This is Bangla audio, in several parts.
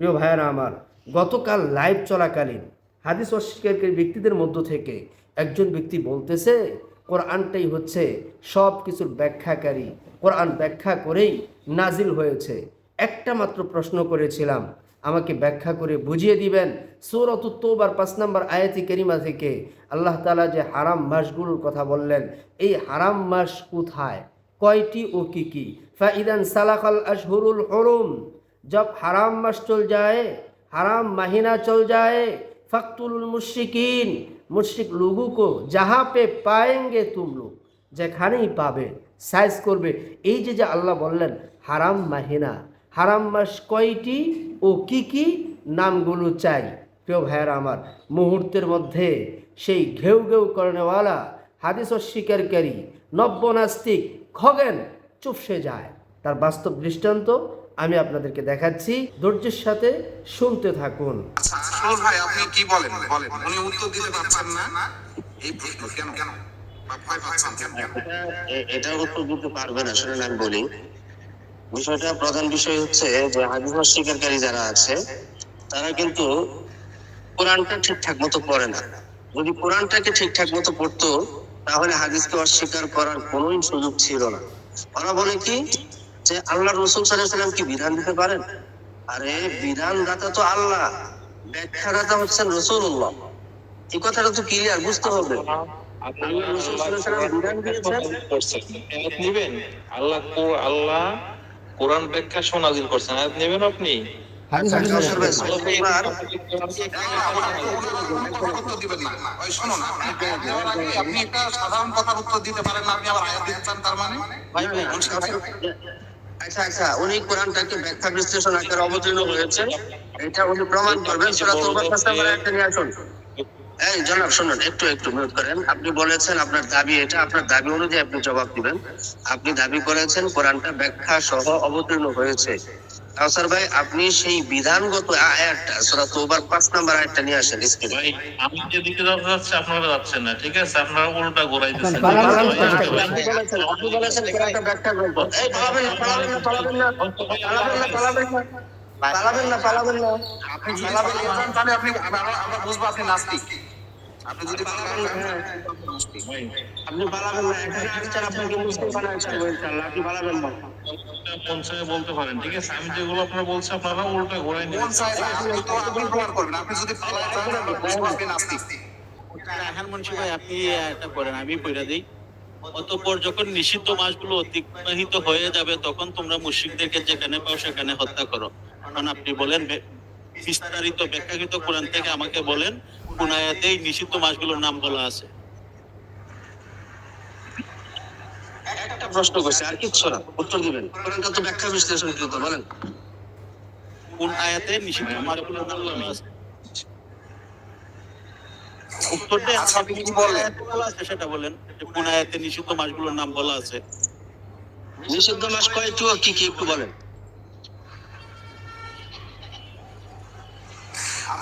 প্রিয় ভাইয়েরা আমার, গতকাল লাইভ চলাকালীন হাদিস অস্বীকারী ব্যক্তিদের মধ্য থেকে একজন ব্যক্তি বলতেছে, কোরআনটাই হচ্ছে সব কিছুর ব্যাখ্যাকারী। কোরআন ব্যাখ্যা করেই নাজিল হয়েছে। একটা মাত্র প্রশ্ন করেছিলাম, আমাকে ব্যাখ্যা করে বুঝিয়ে দিবেন? সৌরত তোবার পাঁচ নম্বর আয়াতি কেরিমা থেকে আল্লাহ তালা যে হারাম মাসগুলোর কথা বললেন, এই হারাম মাস কোথায়? কয়টি ও কী কী? ফাইদান সালাকাল আশহুরুল হরুম। जब हराम मास चल जाए हराम महीना चल जाए फख्तुल मुश्रिकीन मुश्रिक लोगों को जहाँ पे पाएंगे तुम लोग যেখানেই পাবে সাইজ করবে এই যে যে আল্লাহ বললেন হারাম মাহিনা হারাম মাস কয়টি ও কি কি নামগুলো চাই প্রিয় ভাইয়ের আমার মুহূর্তের মধ্যে সেই ঘেউ ঘেউ করেনেওয়ালা হাদিস অস্বীকারী নব্য নাস্তিক খগেন চুপসে যায় তার বাস্তব দৃষ্টান্ত আমি আপনাদেরকে দেখাচ্ছি। ধৈর্যের সাথে শুনতে থাকুন। সুমন ভাই আপনি কি বলেন? বলেন। উনি উত্তর দিতে পারছেন না। এই প্রশ্ন কেন? কেন? বা ভয় পাচ্ছেন কেন? কেন এ- এটার উত্তর দিতে পারবে না আমি বলি। বিষয়টা প্রধান বিষয় হচ্ছে যে হাদিস অস্বীকারী যারা আছে তারা কিন্তু কোরআনটা ঠিকঠাক মতো পড়ে না। যদি কোরআনটাকে ঠিকঠাক মতো পড়তো তাহলে হাদিসকে অস্বীকার করার কোনোই সুযোগ ছিল না। ওরা বলে কি? যে আল্লাহ রসুল সাল্লাম কি বিধান দিতে পারেন? আরে বিধানদাতা তো আল্লাহ। ব্যাখ্যাদাতা হচ্ছেন রসুল্লাহ এই কথাটা তো ক্লিয়ার বুঝতে হবে। আল্লাহ রসুল সাল্লাল্লাহু আলাইহি ওয়াসাল্লাম বিধান দিয়েছেন। আয়াত নিবেন? আল্লাহ কোরআন ব্যাখ্যা সোনাজিল করছেন। আয়াত নেবেন আপনি? একটা সাধারণ কথার উত্তর দিতে পারেন না আপনি আবার আয়াত দিতে চান তার মানে? ভাই, ভাই, আচ্ছা আচ্ছা উনি কোরআনটাকে ব্যাখ্যা বিশ্লেষণ আকারে অবতীর্ণ হয়েছে এটা উনি প্রমাণ করবেন। সেটা তো একটা নিয়ে আসুন। এই জনাব শুনুন একটু একটু মিউট করেন। আপনি বলেছেন আপনার দাবি এটা আপনার দাবি অনুযায়ী আপনি জবাব দিবেন। আপনি দাবি করেছেন কোরআনটা ব্যাখ্যা সহ অবতীর্ণ হয়েছে। কাউসার ভাই আপনি সেই বিধানগত আয়াতটা সূরা তওবার পাঁচ নাম্বার আয়াতটা নিয়ে আসেন স্ক্রিনে ভাই আমি যেদিকে যাতে যাচ্ছি আপনারা যাচ্ছেন না ঠিক আছে আপনারা উল্টা ঘোরাইতেছেন আপনি বলেছেন আপনি বলেছেন কোরআনটা ব্যাখ্যা করব এই পালাবেন না পালাবেন না পালাবেন না পালাবেন না পালাবেন না পালাবেন না পালাবেন না আপনি যদি পালাতে তাহলে আপনি আমরা বুঝব আপনি নাস্তিক আপনি যদি পালাতে চান, আপনি পালাবেন না এখানে আপনাকে মুসলিম বানাচ্ছেন ইনশাআল্লাহ আপনি পালাবেন না পঞ্চায়ে বলতে পারেন? ঠিক আছে আমি যেগুলো আপনারা বলছি আপনারা উল্টা ঘোরাই কোন আপনি তো আপনি প্রমাণ করবেন আপনি যদি পালাতে চান আপনি নাস্তিক রায়হান মুন্সি ভাই আপনি এটা করেন আমি পড়ে দিই। অতঃপর যখন নিষিদ্ধ মাসগুলো অতিবাহিত হয়ে যাবে তখন তোমরা মুশরিকদেরকে যেখানে পাও সেখানে হত্যা করো। কারণ আপনি বলেন বিস্তারিত ব্যাখ্যাকৃত কোরআন থেকে আমাকে বলেন কোন আয়াতে এই নিষিদ্ধ মাসগুলোর নাম বলা আছে। প্রশ্ন করছি আর কিচ্ছু না উত্তর দিবেন। কোরআনটা তো ব্যাখ্যা বিশ্লেষণ কৃত বলেন। কোন আয়াতে নিষিদ্ধ মাসগুলোর নাম আছে? উত্তর আচ্ছা, আপনি কি বললেন? আয়াতে বলা আছে সেটা বলেন কোন আয়াতে নিষিদ্ধ মাসগুলোর নাম বলা আছে? নিষিদ্ধ মাস কয়টি ও কি কি একটু বলেন।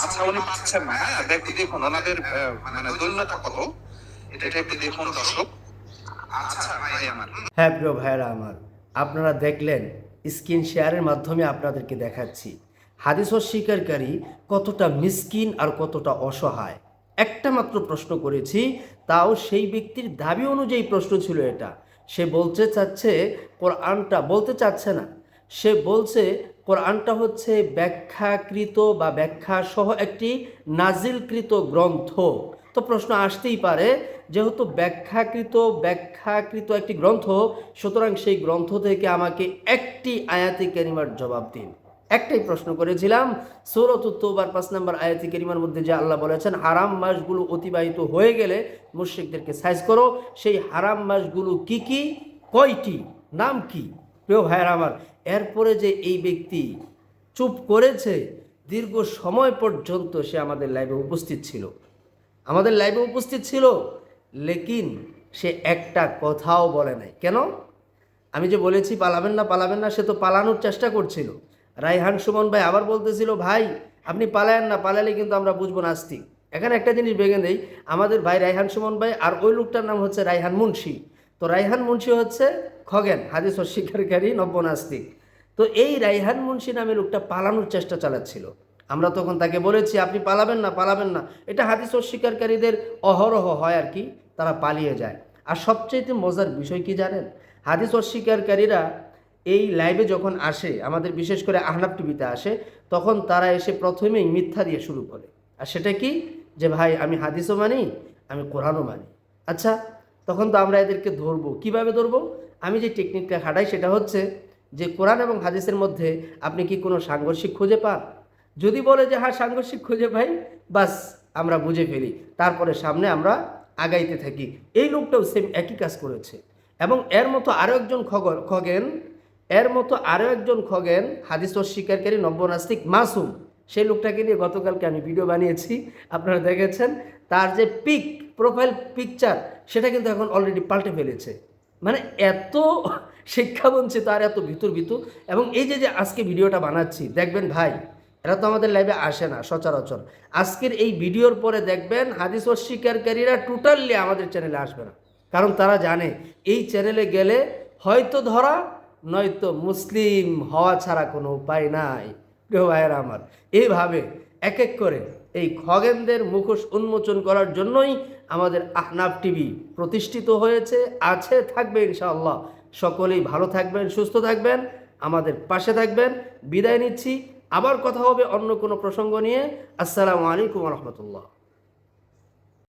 আচ্ছা উনি পাচ্ছেন না হ্যাঁ দেখুন ওনাদের আহ, মানে দৈন্যতা কত? এটা একটু দেখুন দর্শক। হ্যাঁ প্রিয় ভাইয়েরা আমার, আপনারা দেখলেন স্ক্রিন শেয়ারের মাধ্যমে আপনাদেরকে দেখাচ্ছি। হাদিস অস্বীকারী কতটা মিসকিন আর কতটা অসহায়। একটা মাত্র প্রশ্ন করেছি, তাও সেই ব্যক্তির দাবি অনুযায়ী প্রশ্ন ছিল এটা। সে বলতে চাচ্ছে, কোরআনটা বলতে চাচ্ছে না। সে বলছে, কোরআনটা হচ্ছে ব্যাখ্যাকৃত বা ব্যাখ্যা সহ একটি নাজিলকৃত গ্রন্থ। তো প্রশ্ন আসতেই পারে যেহেতু ব্যাখ্যাকৃত ব্যাখ্যাকৃত একটি গ্রন্থ, সুতরাং সেই গ্রন্থ থেকে আমাকে একটি আয়াতি কেরিমার জবাব দিন। একটাই প্রশ্ন করেছিলাম, সৌরত তোবার পাঁচ নম্বর আয়াতি কেরিমার মধ্যে যে আল্লাহ বলেছেন, হারাম মাসগুলো অতিবাহিত হয়ে গেলে মুশ্রিকদেরকে সাইজ করো। সেই হারাম মাসগুলো কি কি? কয়টি? নাম কি? প্রিয় ভাইয়ের আমার, এরপরে যে এই ব্যক্তি চুপ করেছে, দীর্ঘ সময় পর্যন্ত সে আমাদের লাইভে উপস্থিত ছিল। আমাদের লাইভে উপস্থিত ছিল? লেকিন সে একটা কথাও বলে নাই। কেন? আমি যে বলেছি পালাবেন না পালাবেন না, সে তো পালানোর চেষ্টা করছিল। রায়হান সুমন ভাই আবার বলতেছিল, ভাই, আপনি পালায়েন না, পালালে কিন্তু আমরা বুঝব নাস্তিক। এখানে একটা জিনিস ভেঙে নেই আমাদের ভাই রাইহান সুমন ভাই আর ওই লোকটার নাম হচ্ছে রায়হান মুন্সি। তো রায়হান মুন্সি হচ্ছে খগেন, হাদিস অস্বীকারী নব্য নাস্তিক। তো এই রায়হান মুন্সি নামে লোকটা পালানোর চেষ্টা চালাচ্ছিল। আমরা তখন তাকে বলেছি, আপনি পালাবেন না পালাবেন না। এটা হাদিস অস্বীকারীদের অহরহ হয় আর কি। তারা পালিয়ে যায়। আর সবচেয়ে মজার বিষয় কি জানেন? হাদিস অস্বীকারীরা এই লাইভে যখন আসে, আমাদের বিশেষ করে আহনাব টিভিতে আসে, তখন তারা এসে প্রথমেই মিথ্যা দিয়ে শুরু করে। আর সেটা কি? যে ভাই, আমি হাদিসও মানি, আমি কোরআনও মানি। আচ্ছা তখন তো আমরা এদেরকে ধরবো। কীভাবে ধরবো? আমি যে টেকনিকটা খাটাই সেটা হচ্ছে যে কোরআন এবং হাদিসের মধ্যে আপনি কি কোনো সাংঘর্ষিক খুঁজে পান? যদি বলে যে হ্যাঁ সাংঘর্ষিক খুঁজে পাই, বাস আমরা বুঝে ফেলি। তারপরে সামনে আমরা আগাইতে থাকি। এই লোকটাও সেম একই কাজ করেছে। এবং এর মতো আরও একজন খগর খগেন, এর মতো আরও একজন খগেন, হাদিস অস্বীকারী নব্যনাস্তিক মাসুম, সেই লোকটাকে নিয়ে গতকালকে আমি ভিডিও বানিয়েছি, আপনারা দেখেছেন। তার যে পিক প্রোফাইল পিকচার সেটা কিন্তু এখন অলরেডি পাল্টে ফেলেছে। মানে এত শিক্ষা শিক্ষাবঞ্চিত আর এত ভিতর ভিতর এবং এই যে যে আজকে ভিডিওটা বানাচ্ছি, দেখবেন ভাই এরা তো আমাদের লাইভে আসে না, সচরাচর। আজকের এই ভিডিওর পরে দেখবেন হাদিস অস্বীকারীরা টোটালি আমাদের চ্যানেলে আসবে না। কারণ তারা জানে, এই চ্যানেলে গেলে হয়তো ধরা, নয়তো মুসলিম হওয়া ছাড়া কোনো উপায় নাই। প্রিয় ভাইয়েরা আমার এইভাবে এক এক করে এই খগেনদের মুখোশ উন্মোচন করার জন্যই আমাদের আহনাব টিভি প্রতিষ্ঠিত হয়েছে, আছে, থাকবে ইনশাআল্লাহ। সকলেই ভালো থাকবেন, সুস্থ থাকবেন, আমাদের পাশে থাকবেন। বিদায় নিচ্ছি। আবার কথা হবে অন্য কোনো প্রসঙ্গ নিয়ে। আসসালামু আলাইকুম রহমতুল্লাহ।